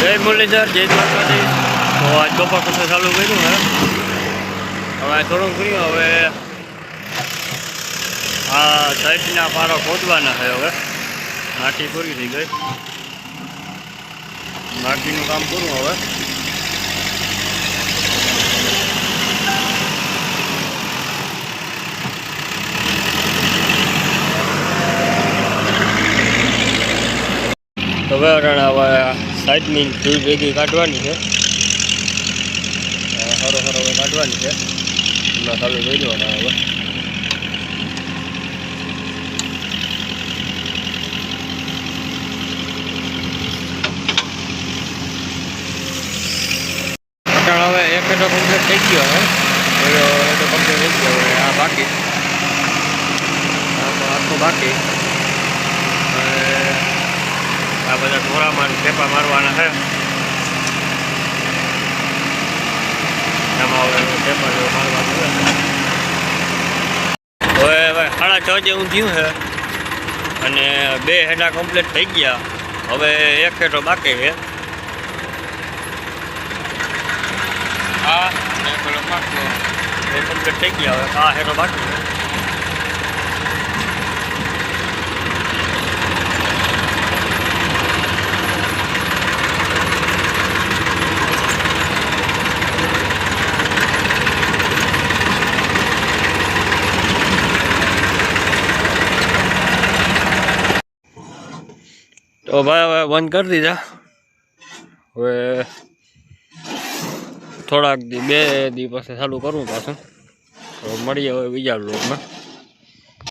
જય મુરલીધર, જય દ્વારકાધીશ. તો આજ બપોર પછી ચાલુ કર્યું, હે? હવે થોડું કર્યું, હવે આ સાઈડના પારો ખોદવાના છે, હવે. માટી પૂરી થઈ ગઈ. માટીનું કામ પૂરું, હવે. હવે અટાણે હવે સાઈડની ધૂળ ભેગી કાઢવાની છે. હરો હરો હવે કાઢવાની છે. એમાં ચાલુ જોઈ લો હવે. અટાણ હવે એક એટો કમ્પ્લીટ થઈ ગયો હવે. પેલો એટો કમ્પ્લીટ થઈ ગયો હવે આ બાકી. આમાં આખું બાકી હવે આ બધા ઢોરામાં ટેપા મારવાના છે. એમાં હવે ટેપા જેવું મારવાનું છે. હવે હવે સાડા છ જેવું થયું છે. અને બે હેડા કમ્પ્લીટ થઈ ગયા. હવે એક હેઠો બાકી છે. આ કમ્પ્લીટ થઈ ગયા. હવે આ હેઠો બાકી છે. તો ભાઈ હવે બંધ કરી દીધા. હવે થોડાક દી, બે દી પછી ચાલુ કરવું પાછું. તો મળીએ હવે બીજા બ્લોગમાં